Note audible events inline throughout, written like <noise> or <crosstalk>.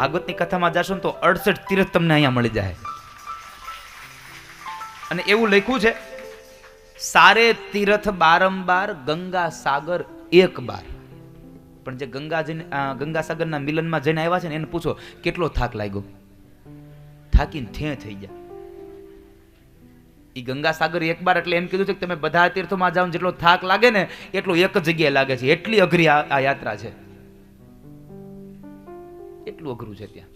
ભાગવતની કથામાં જશો ને તો અડસઠ તીર્થ તમને અહીંયા મળી જાય. અને એવું લખ્યું છે, સારે તીર્થ બારંબાર, ગંગા સાગર એક બાર. પણ જે ગંગાજીને ગંગા સાગરના મિલનમાં જઈને આવ્યા છે ને, એને પૂછો, કેટલો થાક લાગ્યો? થાકીને થે થઈ ગયા. એ ગંગા સાગર એક બાર એટલે એમ કીધું છે કે તમે બધા તીર્થોમાં જાઓ જેટલો થાક લાગે ને, એટલો એક જગ્યાએ લાગે છે. એટલી અઘરી આ યાત્રા છે. એટલું અઘરું છે ત્યાં.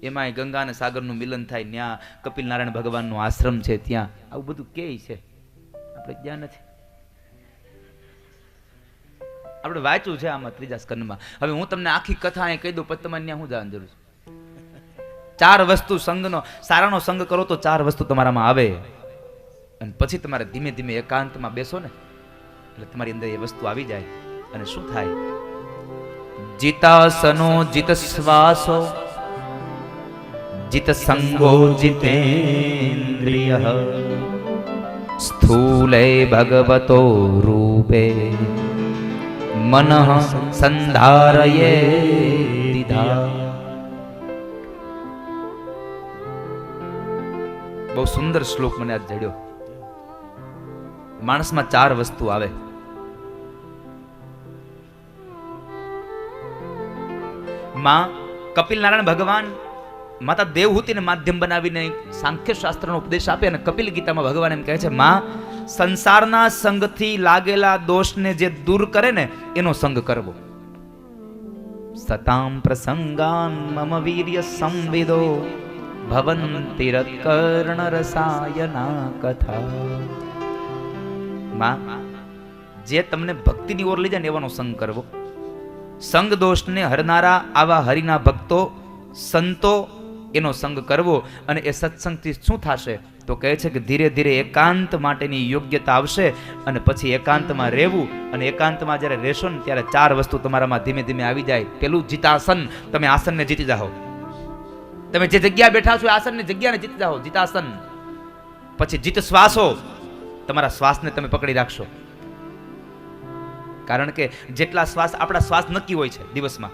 એમાંય ગંગા અને સાગરનું મિલન થાય ત્યાં કપિલ નારાયણ ભગવાનનો આશ્રમ છે ત્યાં. આવું બધું કે છે? આપણે જ્યાં નથી. આપણે વાંચ્યું છે આમાં ત્રીજા સ્કંદમાં. હવે હું તમને આખી કથા અહીં કહી દઉં, પછી તમારે ત્યાં હું જવાની જરૂર છે? ચાર વસ્તુ સંઘનો, સારાનો સંગ કરો તો ચાર વસ્તુ તમારામાં આવે. અને પછી તમારે ધીમે ધીમે એકાંતમાં બેસો ને. એટલે તમારી અંદર એ વસ્તુ આવી જાય. અને શું થાય? જીતાસનો જીત શ્વાસો જીત સંગો જીતેન્દ્રિય સ્થૂલે ભગવતો રૂપે મન સંધારયે દીધા બહુ સુંદર શ્લોક મને આજ જડ્યો. માણસમાં ચાર વસ્તુ આવે. માં કપિલ નારાયણ ભગવાન માતા દેવહૂતિને માધ્યમ બનાવીને સાંખ્ય શાસ્ત્રનો ઉપદેશ આપે અને કપિલ ગીતામાં ભગવાન એમ કહે છે, માં, સંસારના સંગથી લાગેલા દોષને જે દૂર કરે ને, એનો સંગ કરવો. સતામ પ્રસંગાન મમ વીર્ય સંવિદો, ભવંતિ કર્ણ રસાયના કથા. માં, જે તમને ભક્તિની ઓર લઈ જાય ને એવાનો સંગ કરવો. સંગ દોષને હરનારા આવા હરિના ભક્તો, સંતો એનો સંગ કરવો અને એ સત્સંગથી શું થશે? તો કહે છે કે ધીરે ધીરે એકાંત માટેની યોગ્યતા આવશે અને પછી એકાંતમાં રહેવું અને એકાંતમાં જ્યારે રહેશો ને ત્યારે ચાર વસ્તુ તમારામાં ધીમે ધીમે આવી જાય. પેલું જીતાસન. તમે આસનને જીતી જાઓ. તમે જે જગ્યા બેઠા છો એ આસનની જગ્યાને જીતી જાઓ. જીતાસન. પછી જીત શ્વાસો. તમારા શ્વાસને તમે પકડી રાખશો. કારણ કે જેટલા શ્વાસ, આપણા શ્વાસ નક્કી હોય છે દિવસમાં.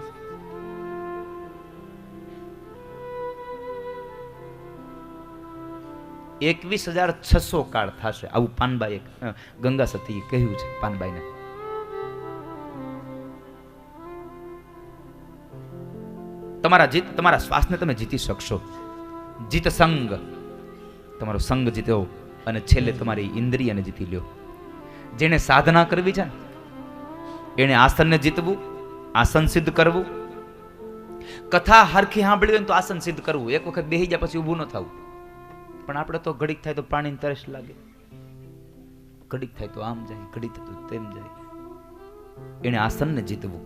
એકવીસ હજાર છસો કાળ થશે. આવું પાનબાઈએ ગંગા સતી કહ્યું છે પાનબાઈને. તમારા જીત, તમારા શ્વાસને તમે જીતી શકશો. જીત સંગ. તમારો સંગ જીત્યો અને છેલ્લે તમારી ઇન્દ્રિયને જીતી લ્યો. જેને સાધના કરવી છે ને એને આસનને જીતવું, આસન સિદ્ધ કરવું. કથા હરખી સાંભળી હોય તો આસન સિદ્ધ કરવું. એક વખત બેહી જાય પછી ઊભું ન થવું. પણ આપણે તો ઘડીક થાય તો પાણીની તરસ લાગે. ઘડીક થાય તો આમ જાય, ઘડીક થાય તો તેમ જાય. એને આસનને જીતવું.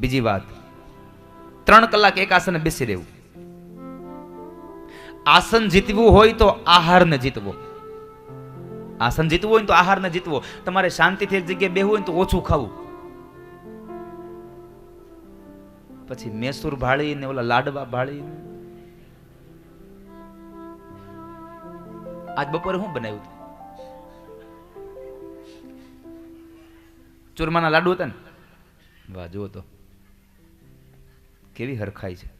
બીજી વાત, ત્રણ કલાક એક આસને બેસી રહેવું. આસન જીતવું હોય તો આહારને જીતવો. આસન જીતવું હોય ને તો આહારને જીતવો. તમારે શાંતિથી એક જગ્યાએ બેહવું હોય તો ઓછું ખાવું. પછી મેસૂર ભાળી ને ઓલા લાડવા ભાળી આજ બપોરે શું બનાવ્યું હતું? ચૂરમાના લાડુ હતા ને? વાહ, જુઓ તો. કેવી હરખાઈ છે.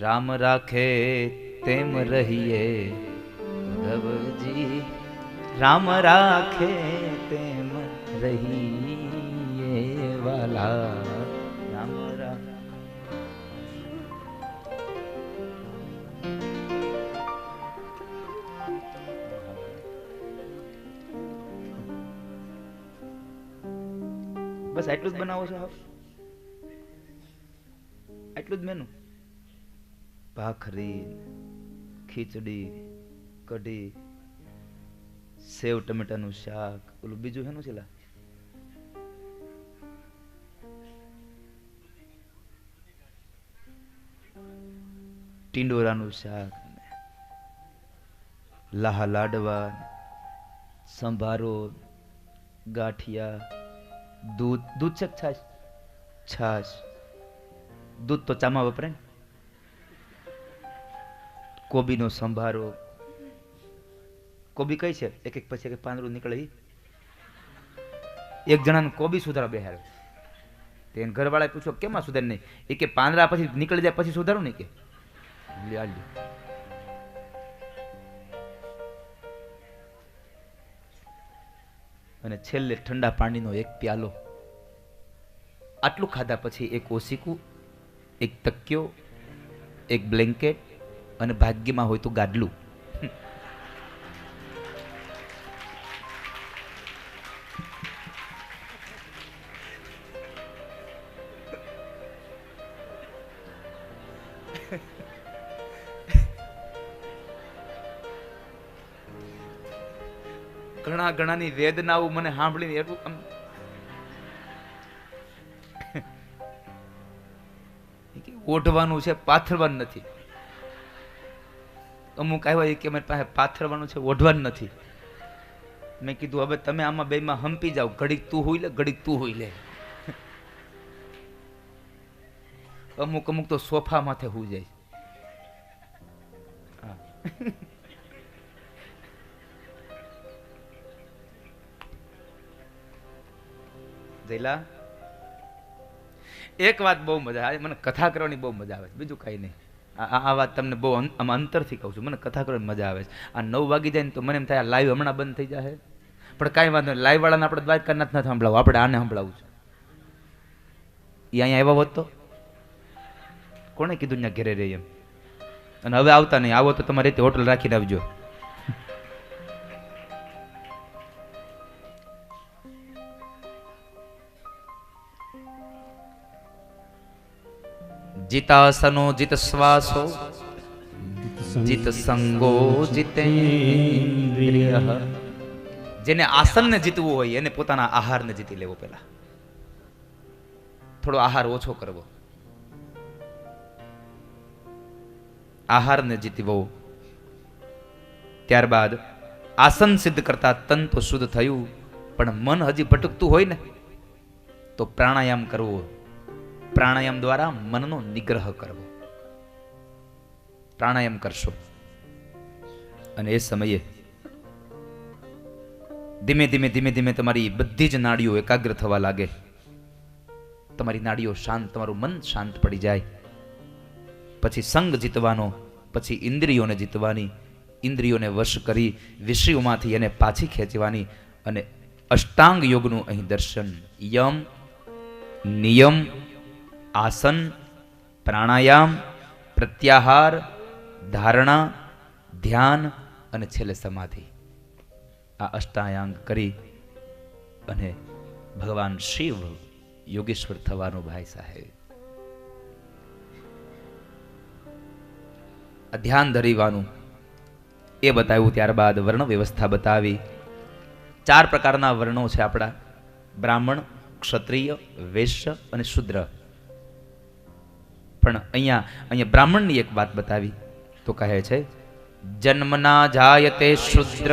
રામ રાખે તેમ રહીએ. ઉદ્ધવજી રામ રાખે તેમ રહીએ વાલા. રામ રાખે. બસ આટલું જ બનાવો છો આપ? આટલું જ મેનુ ભાખરી, ખીચડી, કઢી, સેવ ટમેટાનું શાક, ઓલું બીજું શેનું છે ટીંડોરાનું શાક, લાહા લાડવા, સંભારો, ગાંઠિયા, દૂધ દૂધ છે છાશ છાશ. દૂધ તો ચામાં વપરાય ને? કોબીનો સંભારો. કોબી કઈ છે? એક એક પછી એક પાંદડું નીકળે એક જણાને કોબી સુધારો બેહાર તેને ઘરવાળાએ પૂછ્યો, કેમાં સુધાર નહીં? એ કે, પાંદડા પછી નીકળી જાય, પછી સુધારું નહીં કે. અને છેલ્લે ઠંડા પાણીનો એક પ્યાલો. આટલું ખાધા પછી એક ઓશીકું, એક તકિયો, એક બ્લેન્કેટ અને ભાગ્યમાં હોય તો ગાડલું. ઘણા ઘણાની વેદનાઓ મને સાંભળીને એટલું ઓઢવાનું છે, પાથરવાનું નથી. અમુક આવ્યા કે મારી પાસે પાથરવાનું છે, ઓઢવાનું નથી. મેં કીધું, હવે તમે આમાં બેમાં હંપી જાઓ. ઘડીક તું હોઈ લે, ઘડીક તું હોઈ લે. <laughs> અમુક અમુક તો સોફા માથે હું જાય. <laughs> જયલા? એક વાત બહુ મજા આવે. મને કથા કરવાની બહુ મજા આવે બીજું કાંઈ નહીં. આ વાત તમને બહુ આમાં અંતરથી કહું છું. મને કથા કરવાની મજા આવે છે. આ નવ વાગી જાય ને તો મને એમ થાય લાઈવ હમણાં બંધ થઈ જાય પણ કાંઈ વાંધો નહીં. લાઈવવાળાને આપણે આપણે દ્વારકાનાથ નથી સંભળાવું. આપણે આને સંભળાવું છે. એ અહીંયા આવ્યા હોત તો? કોણે કીધું ત્યાં ઘેરે રહી એમ? અને હવે આવતા નહીં. આવો તો તમારે રીતે હોટલ રાખીને આવજો. જીતાસનો જીત શ્વાસો જીત સંગો જીતેન્દ્રિય જેને આસનને જીતવું હોય એને પોતાના આહારને જીતી લેવો પેલા થોડો આહાર ઓછો કરવો. આહારને જીતવો. ત્યારબાદ આસન સિદ્ધ કરતા તન તો શુદ્ધ થયું પણ મન હજી ભટકતું હોય ને તો પ્રાણાયામ કરવો. પ્રાણાયામ દ્વારા મનનો નિગ્રહ કરવો. પ્રાણાયામ કરશો. અને એ સમયે ધીમે ધીમે ધીમે ધીમે તમારી બધી જ નાડીઓ એકાગ્ર થવા લાગે. તમારી નાડીઓ શાંત, તમારું મન શાંત પડી જાય. પછી સંગ જીતવાનો, પછી ઇન્દ્રિયોને જીતવાની, ઇન્દ્રિયોને વશ કરી વિષયોમાંથી એને પાછી ખેંચવાની અને અષ્ટાંગ યોગનું અહીં દર્શન. યમ, નિયમ આસન પ્રાણાયામ પ્રત્યાહાર ધારણા ધ્યાન અને છેલ્લે સમાધિ. આ અષ્ટાયાંગ કરી અને ભગવાન શિવ યોગેશ્વર થવાનું ભાઈ સાહેબ. આ ધ્યાન ધરીવાનું એ બતાવ્યું ત્યારબાદ વર્ણ વ્યવસ્થા બતાવી. ચાર પ્રકારના વર્ણો છે આપણા. બ્રાહ્મણ, ક્ષત્રિય, વૈશ્ય અને શુદ્ર. પણ અહીંયા અહીંયા બ્રાહ્મણની એક વાત બતાવી. તો કહે છે, જન્મના જાયતે શુદ્ર,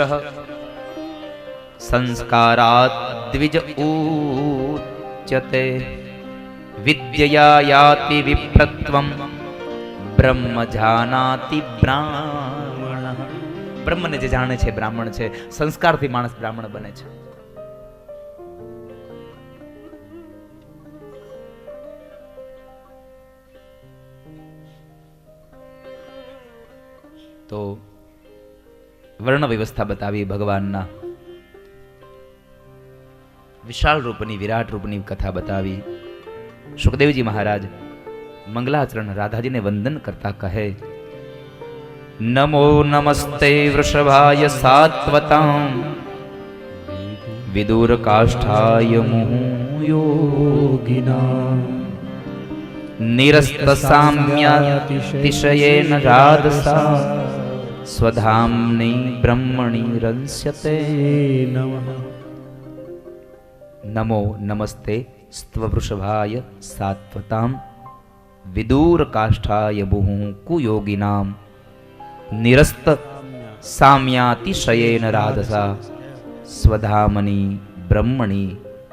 સંસ્કારાત દ્વિજ ઉચ્યતે વિદ્યયા યાતિ વિપ્રત્વમ, બ્રહ્મ જાનાતિ બ્રાહ્મણ. બ્રહ્મને જે જાણે છે બ્રાહ્મણ છે, સંસ્કારથી માણસ બ્રાહ્મણ બને છે. તો વર્ણ વ્યવસ્થા બતાવી ભગવાનના. વિશાળ રૂપની, વિરાટ રૂપની કથા બતાવી સુખદેવજી મહારાજ મંગલાચરણ રાધાજીને વંદન કરતા કહે, નમો નમસ્તે વૃષભાય સાત્વતામ. વિદુર કાષ્ઠાય યોગિના નિરસ્ત સામ્યાતિશયેન રાધસા સ્વધામ્ની બ્રહ્મણી રંસ્યતે નમો નમસ્તે સ્ત્વવૃષભાય સાત્વતામ વિદૂર કાષ્ઠાય બુહુ કુયોગિનામ નિરસ્ત સામ્યાતિશયેન રાધસા સ્વધામની બ્રહ્મણી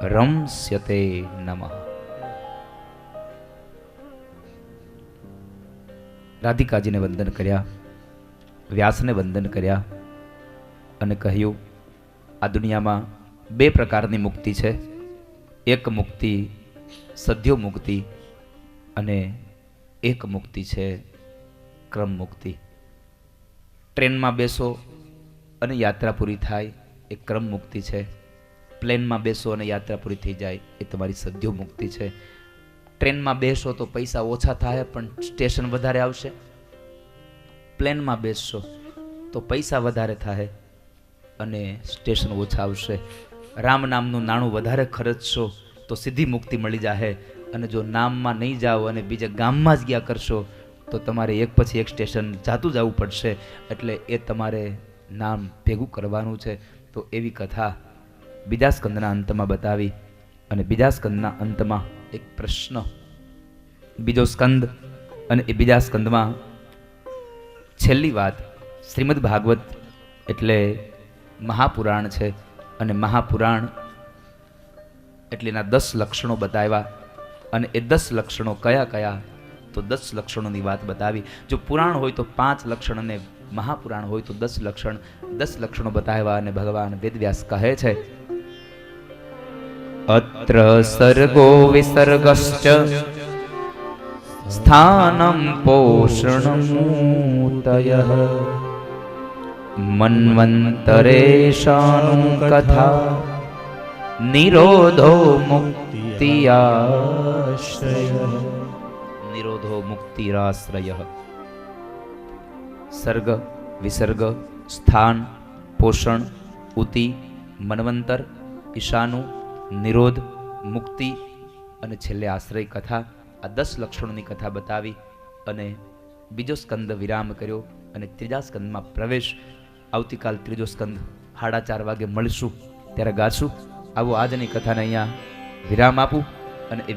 રંસ્યતે નમઃ રાધિકાજીને વંદન કર્યા વ્યાસને વંદન કર્યા અને કહ્યું, આ દુનિયામાં બે પ્રકારની મુક્તિ છે. એક મુક્તિ સદ્યો મુક્તિ અને એક મુક્તિ છે ક્રમ મુક્તિ. ટ્રેનમાં બેસો અને યાત્રા પૂરી થાય, એ ક્રમ મુક્તિ છે. પ્લેનમાં બેસો અને યાત્રા પૂરી થઈ જાય, એ તમારી સદ્યો મુક્તિ છે. ટ્રેનમાં બેસો તો પૈસા ઓછા થાય, પણ સ્ટેશન વધારે આવશે. પ્લેનમાં બેસશો, તો પૈસા વધારે થાય અને સ્ટેશન ઓછા આવશે. રામ નામનું નાણું વધારે ખર્ચશો, તો સીધી મુક્તિ મળી જાહે. અને જો નામમાં નહીં જાઓ અને બીજા ગામમાં જ ગયા કરશો, તો તમારે એક પછી એક સ્ટેશન જાતું જવું પડશે. એટલે એ તમારે નામ ભેગું કરવાનું છે. તો એવી કથા બીજા સ્કંદના અંતમાં બતાવી અને બીજા સ્કંદના અંતમાં એક પ્રશ્ન. બીજો સ્કંદ અને એ બીજા સ્કંદમાં છેલ્લી વાત શ્રીમદ ભાગવત એટલે મહાપુરાણ છે અને મહાપુરાણ એટલે એના દસ લક્ષણો બતાવ્યા અને એ દસ લક્ષણો કયા કયા તો દસ લક્ષણોની વાત બતાવી. જો પુરાણ હોય તો પાંચ લક્ષણ અને મહાપુરાણ હોય તો દસ લક્ષણ. દસ લક્ષણો બતાવ્યા અને ભગવાન વેદવ્યાસ કહે છે, અત્ર સર્ગો વિસર્ગશ્ચ સ્થાનમ પોષણમૂતયઃ મન્વંતરેશાનું કથા નિરોધો મુક્તિયાશ્રય નિરોધો મુક્તિરાશ્રય સર્ગ વિસર્ગ સ્થાન પોષણ ઉતિ મનવંતર ઈશાનું નિરોધ મુક્તિ અને છેલ્લે આશ્રય કથા આ દસ લક્ષણોની કથા બતાવી અને બીજો સ્કંદ વિરામ કર્યો અને ત્રીજા સ્કંદમાં પ્રવેશ. આવતીકાલ ત્રીજો સ્કંદ સાડા ચાર વાગે મળીશું. ત્યારે ગાશું. આવો આજની કથાને અહીંયા વિરામ આપું અને એ